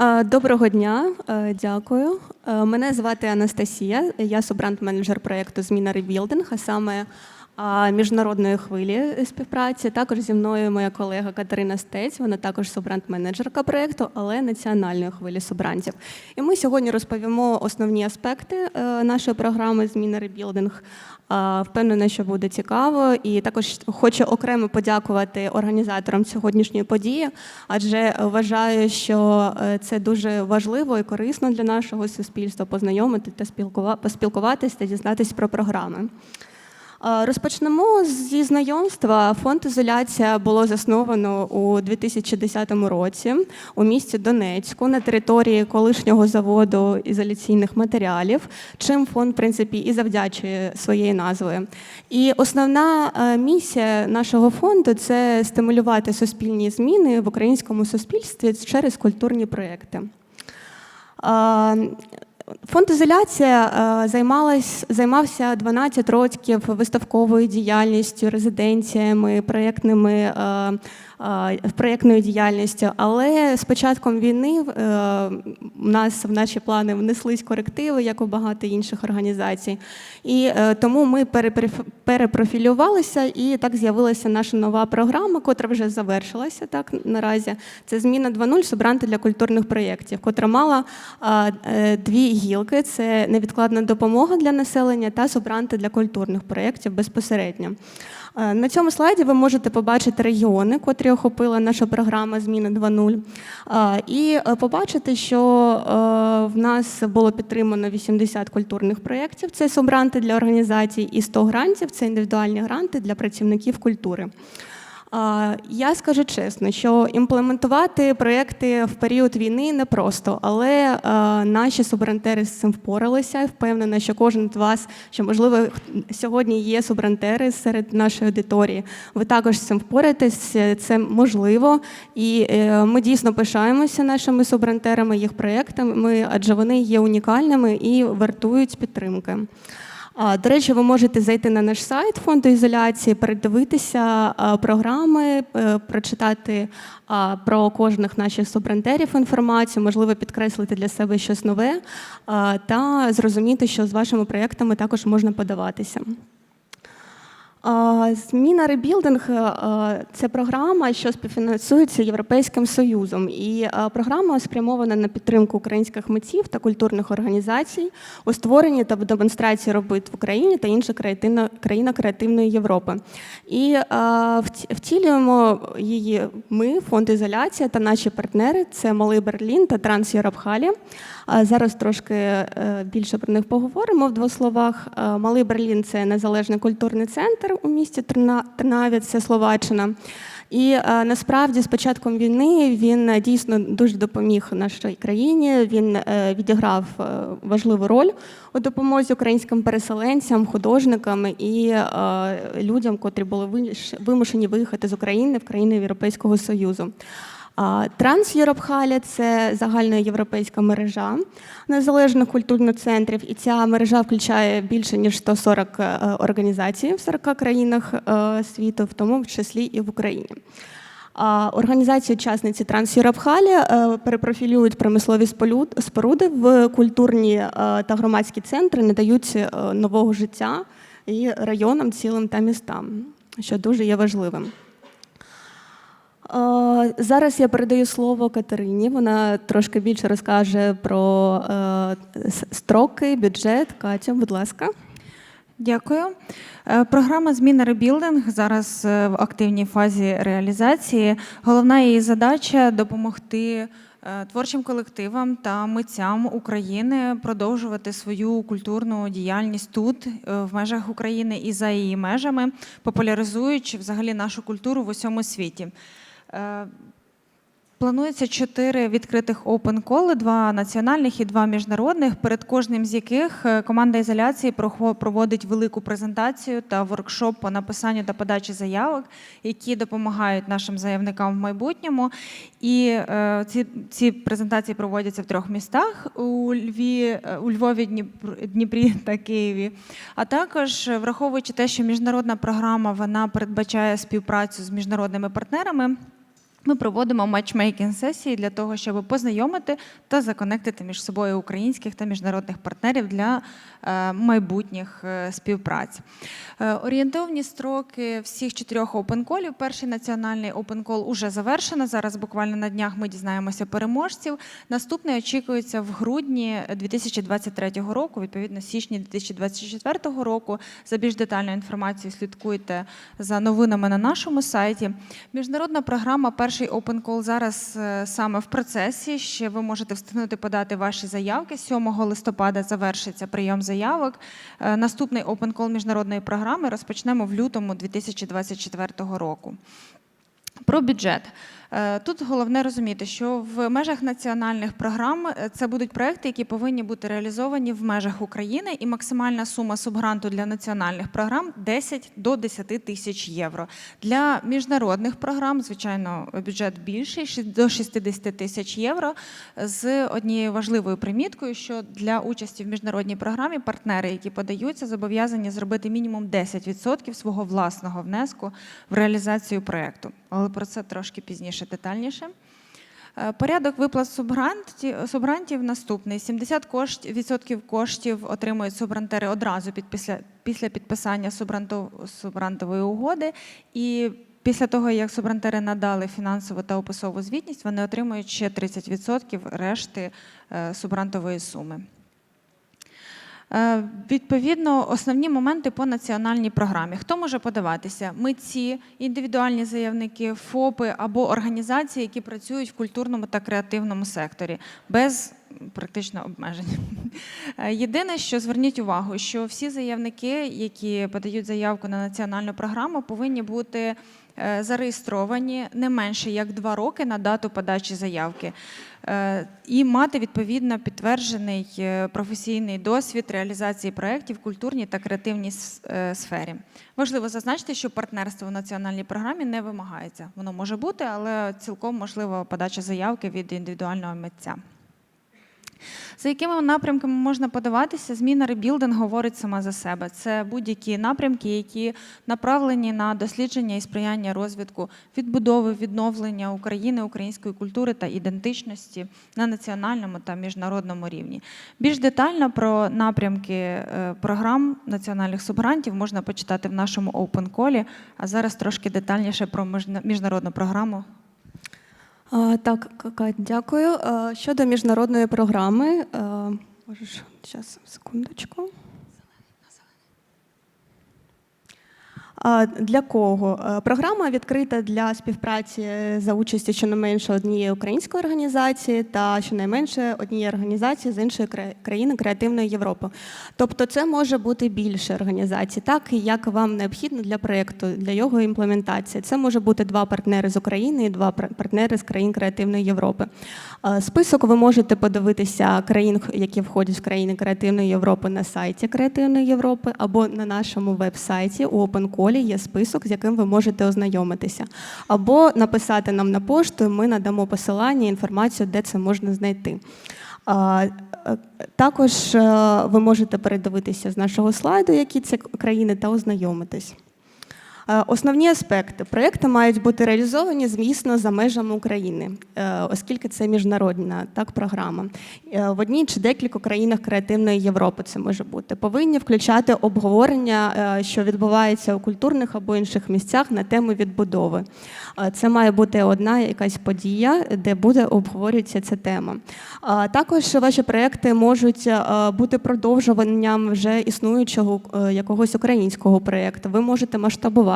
Е, Доброго дня, е, дякую. Е, Мене звати Анастасія. Я суббранд-менеджер проєкту Зміна Ребілдинг, а саме міжнародної хвилі співпраці. Також зі мною моя колега Катерина Стець. Вона також суббранд-менеджерка проєкту, але національної хвилі суббрандів. І ми сьогодні розповімо основні аспекти е, нашої програми Зміна Ребілдинг. Впевнена, що буде цікаво, і також хочу окремо подякувати організаторам сьогоднішньої події, адже вважаю, що е, це дуже важливо і корисно для нашого суспільства познайомити та спілкува- поспілкуватися та дізнатися про програми. Розпочнемо зі знайомства. Фонд ізоляція було засновано у 2010 році у місті Донецьку на території колишнього заводу ізоляційних матеріалів, чим фонд в принципі і завдячує своєю назвою. І основна е, місія нашого фонду це стимулювати суспільні зміни в українському суспільстві через культурні проекти. Фонд ізоляція е, займалась, займався 12 років виставковою діяльністю, резиденціями, проєктними, е, проєктною діяльністю. Але з початком війни е, у нас в наші плани внеслись корективи, як у багато інших організацій. І е, тому ми перепрофілювалися, і так з'явилася наша нова програма, котра вже завершилася так наразі. Це зміна 2.0 субранти для культурних проєктів, котра мала е, дві гілки: це невідкладна допомога для населення та субранти для культурних проєктів безпосередньо. Е, На цьому слайді ви можете побачити регіони, котрі охопила наша програма Зміни 2.0. Е, І е, побачити, що в нас було підтримано 80 культурних проєктів. Це субранти для організацій, і 100 грантів це індивідуальні гранти для працівників культури. Я скажу чесно, що імплементувати проекти в період війни непросто, але е, наші субрантери з цим впоралися. Впевнена, що кожен з вас, що можливо сьогодні є субрантери серед нашої аудиторії. Ви також з цим впораєтесь, це можливо. І е, ми дійсно пишаємося нашими субрантерами, їх проектами, адже вони є унікальними і вартують підтримки. До речі, ви можете зайти на наш сайт фонду ізоляції, передивитися програми, е, прочитати про кожних наших субрантерів інформацію, можливо, підкреслити для себе щось нове та зрозуміти, що з вашими проєктами також можна подаватися. Зміна ребілдинг е, це програма, що співфінансується Європейським Союзом. І е, програма спрямована на підтримку українських митців та культурних організацій у створенні та демонстрації робіт в Україні та інших країна, країнах креативної Європи. І е, втілюємо її ми, фонд ізоляція та наші партнери це Малий Берлін та Транс Європхалі. Зараз трошки більше про них поговоримо в двох словах. Малий Берлін це незалежний культурний центр у місті Терна- Тернаві, це Словаччина. І е, насправді з початком війни він е, дійсно дуже допоміг нашій країні. Він е, відіграв важливу роль у допомозі українським переселенцям, художникам і людям, котрі були вимушені виїхати з України в країни Європейського Союзу. А, це загальноєвропейська мережа незалежних культурних центрів, і ця мережа включає більше ніж 140 е, організацій в 40 країнах е, світу, в тому числі і в Україні. Організації учасниці Транс'європхалі е, перепрофілюють промислові споруди в культурні та громадські центри, не дають е, нового життя і районам цілим та містам, що дуже є важливим. Зараз я передаю слово Катерині. Вона трошки більше розкаже про е, строки, бюджет. Катя, будь ласка. Дякую. Е, Програма Зміна ребілдинг зараз е, в активній фазі реалізації. Головна її задача допомогти творчим колективам та митцям України продовжувати свою культурну діяльність тут, в межах України і за її межами, популяризуючи взагалі нашу культуру в усьому світі. Планується чотири відкритих open коли два національних і два міжнародних, перед кожним з яких е, команда ізоляції проводить велику презентацію та воркшоп по написанню та подачі заявок, які допомагають нашим заявникам в майбутньому. І е, ці, ці презентації проводяться в трьох містах: у Льві, е, у Львові, Дніпр- Дніпрі та Києві. А також е, враховуючи те, що міжнародна програма вона передбачає співпрацю з міжнародними партнерами. Ми проводимо матчмейкінг сесії для того, щоб познайомити та законектити між собою українських та міжнародних партнерів для е, майбутніх е, співпраць. Е, Орієнтовні строки всіх чотирьох опенколів. Перший національний опенкол уже завершено. Зараз буквально на днях ми дізнаємося переможців. Наступний очікується в грудні 2023 року, відповідно, січні 2024 року. За більш детальною інформацією слідкуйте за новинами на нашому сайті. Міжнародна програма Перший Open Call зараз е, саме в процесі. Ще ви можете встигнути подати ваші заявки. 7 листопада завершиться прийом заявок. Е, Наступний Open Call міжнародної програми розпочнемо в лютому 2024 року. Про бюджет. Е, Тут головне розуміти, що в межах національних програм е, це будуть проекти, які повинні бути реалізовані в межах України, і максимальна сума субгранту для національних програм 10 до 10 тисяч євро. Для міжнародних програм, звичайно, бюджет більший до 60 тисяч євро. З однією важливою приміткою, що для участі в міжнародній програмі партнери, які подаються, зобов'язані зробити мінімум 10% свого власного внеску в реалізацію проекту. Але про це трошки пізніше детальніше. Е, Порядок виплат субгрантів, наступний: 70% кошт, відсотків коштів отримують субгрантери одразу під, після, після підписання субгрантов, субгрантової угоди. І після того, як субгрантери надали фінансову та описову звітність, вони отримують ще 30% решти е, субгрантової суми. Е, Відповідно, основні моменти по національній програмі. Хто може подаватися? Митці, індивідуальні заявники, ФОПи або організації, які працюють в культурному та креативному секторі, без практично обмежень. Е, Єдине, що зверніть увагу, що всі заявники, які подають заявку на національну програму, повинні бути зареєстровані не менше як два роки на дату подачі заявки е, і мати відповідно підтверджений е, професійний досвід реалізації проєктів в культурній та креативній е, сфері. Важливо зазначити, що партнерство в національній програмі не вимагається. Воно може бути, але цілком можливо подача заявки від індивідуального митця. За якими напрямками можна подаватися, зміна ребілдинг говорить сама за себе. Це будь-які напрямки, які направлені на дослідження і сприяння розвитку відбудови, відновлення України, української культури та ідентичності на національному та міжнародному рівні. Більш детально про напрямки е, програм національних субгрантів можна почитати в нашому Open Call, а зараз трошки детальніше про міжна- міжнародну програму Так, Катя, дякую. Щодо міжнародної програми, можеш зараз секундочку. А, Для кого? Е, Програма відкрита для співпраці за участі щонайменше однієї української організації та щонайменше однієї організації з іншої кра- країни креативної Європи. Тобто це може бути більше організацій, так як вам необхідно для проєкту, для його імплементації. Це може бути два партнери з України і два пар- партнери з країн креативної Європи. Список ви можете подивитися країн, які входять в країни креативної Європи на сайті Креативної Європи або на нашому веб-сайті у OpenCall є список, з яким ви можете ознайомитися. Або написати нам на пошту, і ми надамо посилання, інформацію, де це можна знайти. Е, Також е, ви можете передивитися з нашого слайду, які це країни, та ознайомитись. Е, Основні аспекти проєкту мають бути реалізовані, звісно, за межами України, е, оскільки це міжнародна так, програма. Е, В одній чи декілька країнах креативної Європи це може бути. Повинні включати обговорення, що відбувається у культурних або інших місцях на тему відбудови. Це має бути одна якась подія, де буде обговорюватися ця тема. Також ваші проекти можуть бути продовжуванням вже існуючого якогось українського проєкту. Ви можете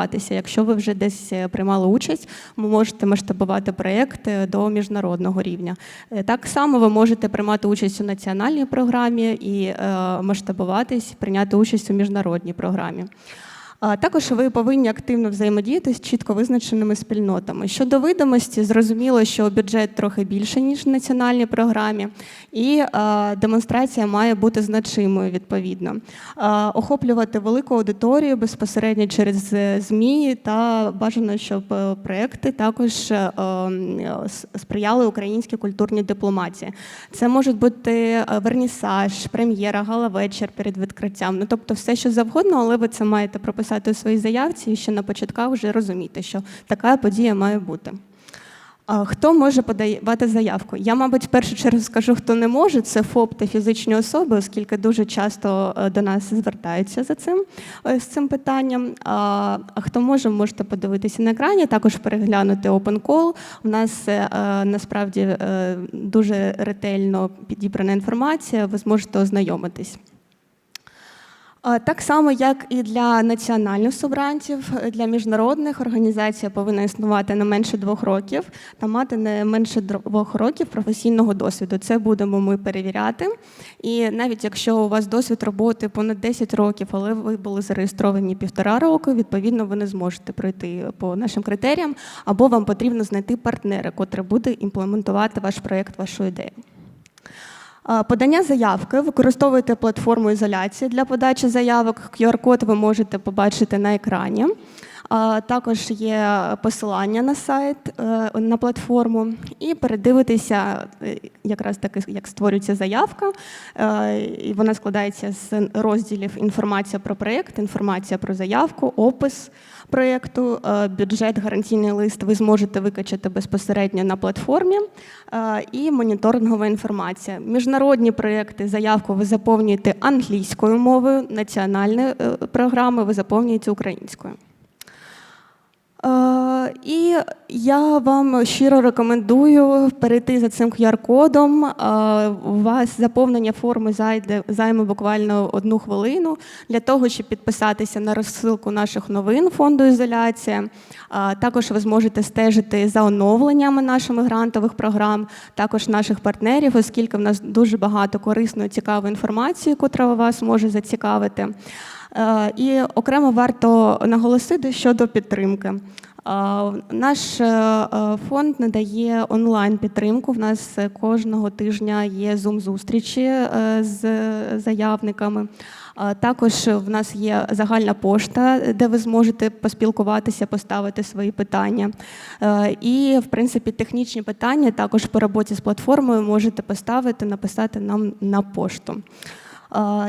масштабуватися. Якщо ви вже десь е, приймали участь, ви можете масштабувати проєкт е, до міжнародного рівня. Е, Так само ви можете приймати участь у національній програмі і масштабуватись, прийняти участь у міжнародній програмі. Також ви повинні активно взаємодіяти з чітко визначеними спільнотами. Щодо видимості, зрозуміло, що бюджет трохи більше, ніж в національній програмі, і демонстрація має бути значимою відповідно. Охоплювати велику аудиторію безпосередньо через е, ЗМІ та бажано, щоб е, проекти також е, сприяли українській культурній дипломатії. Це можуть бути вернісаж, прем'єра, гала-вечір перед відкриттям. Ну тобто все, що завгодно, але ви це маєте прописати у своїй заявці і ще на початках вже розуміти, що така подія має бути. А Хто може подавати заявку? Я, мабуть, в першу чергу скажу, хто не може. Це ФОП та фізичні особи, оскільки дуже часто е, до нас звертаються за цим е, з цим питанням. А хто може, можете подивитися на екрані, також переглянути Open Call. У нас е, насправді дуже ретельно підібрана інформація. Ви зможете ознайомитись. Так само, як і для національних субрантів, для міжнародних організація повинна існувати не менше двох років та мати не менше двох років професійного досвіду. Це будемо ми перевіряти. І навіть якщо у вас досвід роботи понад 10 років, але ви були зареєстровані півтора року, відповідно, ви не зможете пройти по нашим критеріям, або вам потрібно знайти партнера, котрий буде імплементувати ваш проєкт, вашу ідею. Подання заявки використовуйте платформу ізоляції для подачі заявок. QR-код ви можете побачити на екрані. Також є посилання на сайт е, на платформу, і передивитися е, якраз таки, як створюється заявка. Е, і Вона складається з розділів інформація про проєкт, інформація про заявку, опис проєкту, бюджет, гарантійний лист ви зможете викачати безпосередньо на платформі і моніторингова інформація. Міжнародні проєкти, заявку ви заповнюєте англійською мовою, національні програми ви заповнюєте українською. Е, І я вам щиро рекомендую перейти за цим QR-кодом. Е, У вас заповнення форми зайде займе буквально одну хвилину для того, щоб підписатися на розсилку наших новин фонду ізоляція. Е, Також ви зможете стежити за оновленнями нашими грантових програм, також наших партнерів, оскільки в нас дуже багато корисної цікавої інформації, котра вас може зацікавити. Е, І окремо варто наголосити щодо підтримки. Е, Наш е, фонд надає онлайн підтримку. В нас кожного тижня є зум-зустрічі з заявниками. Також в нас є загальна пошта, де ви зможете поспілкуватися, поставити свої питання. І, в принципі, технічні питання також по роботі з платформою можете поставити, написати нам на пошту.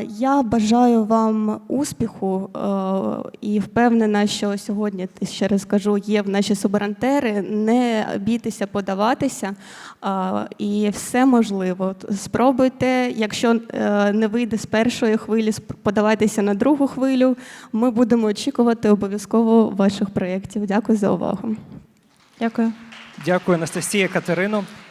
Я бажаю вам успіху е, і впевнена, що сьогодні ще раз кажу, є в наші суборантери. Не бійтеся подаватися, і все можливо. Спробуйте. Якщо е, не вийде з першої хвилі, подавайтеся на другу хвилю. Ми будемо очікувати обов'язково ваших проєктів. Дякую за увагу. Дякую. Дякую, Анастасія Катерино.